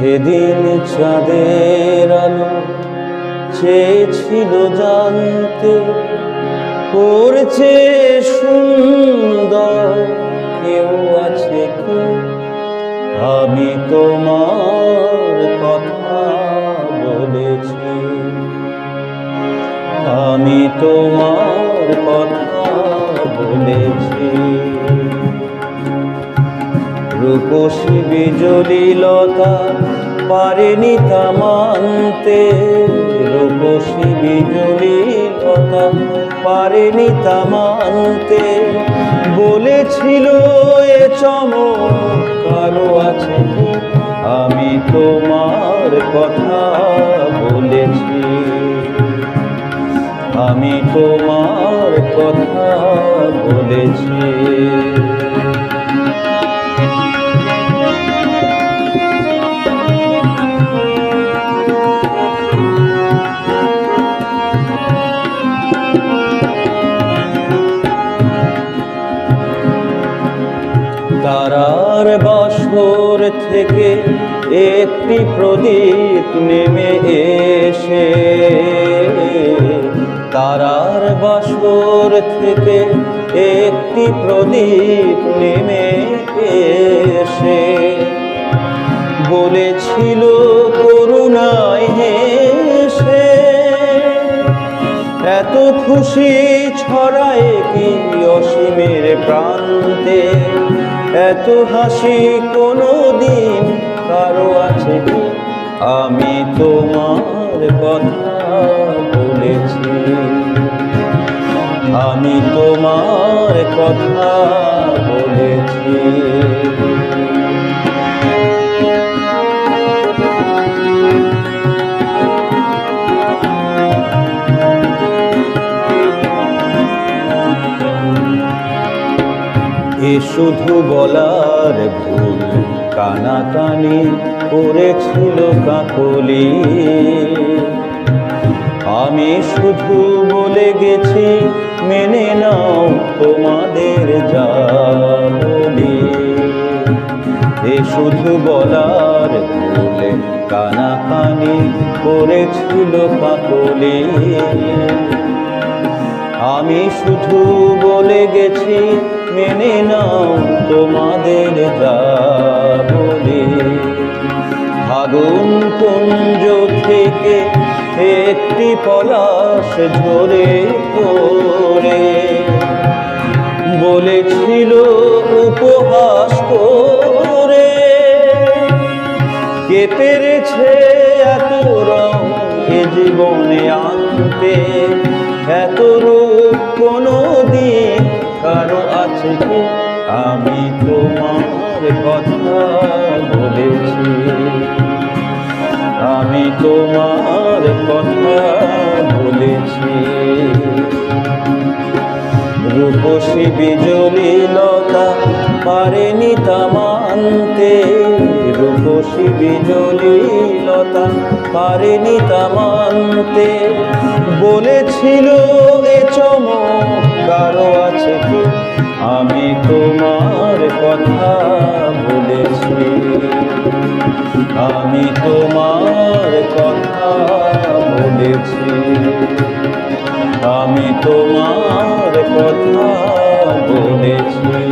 সেদিন চাঁদের আলো চেয়েছিল জানতে। চেয়ে সুন্দর, কেউ আছে কি? আমি তোমার কথা বলেছি। আমি তোমার কথা বলেছি। রূপসী বিজলি লতা পারেনি তা মানতে। রূপসী বিজলি লতা পারেনি তা মানতে। বলেছিল এ চমক কারও আছে? আমি তোমার কথা বলেছি। আমি তোমার কথা বলেছি। তারার বাসর থেকে একটি প্রদীপ নেমে এসে। তারার বাসর থেকে একটি প্রদীপ নেমে এসে। বলেছিল, করুণায় হেসে। এত খুশি ছড়ায় কি অসীমের প্রান্তে? এত হাসি কোনো দিন কারও আছে আমি তোমার কথা বলেছি। আমি তোমার কথা বলেছি। এ শুধু বলার ভুল কানাকানি করেছিল কাকলি। আমি শুধু বলে গেছি, মেনে নাও তোমাদের যা বলি এ শুধু বলার ভুল কানাকানি করেছিল কাকলি। আমি শুধু বলে গেছি মেনে নাও, তোমাদের যা বলে। আগুন কুঞ্জ থেকে একটি পলাশ ঝরে পড়ে। বলেছিল উপহাস করে, কে পেরেছে এত রং এ জীবনে আনতে? এত কারও আছে কি আমি তোমার কথা বলেছি। আমি তোমার কথা বলেছি। রূপসী বিজলি লতা পারেনি তা মানতে। রূপসী বিজলি লতা পারেনি তা মানতে। বলেছিল এ আমি তোমার কথা বলেছি। আমি তোমার কথা বলেছি। আমি তোমার কথা বলেছি।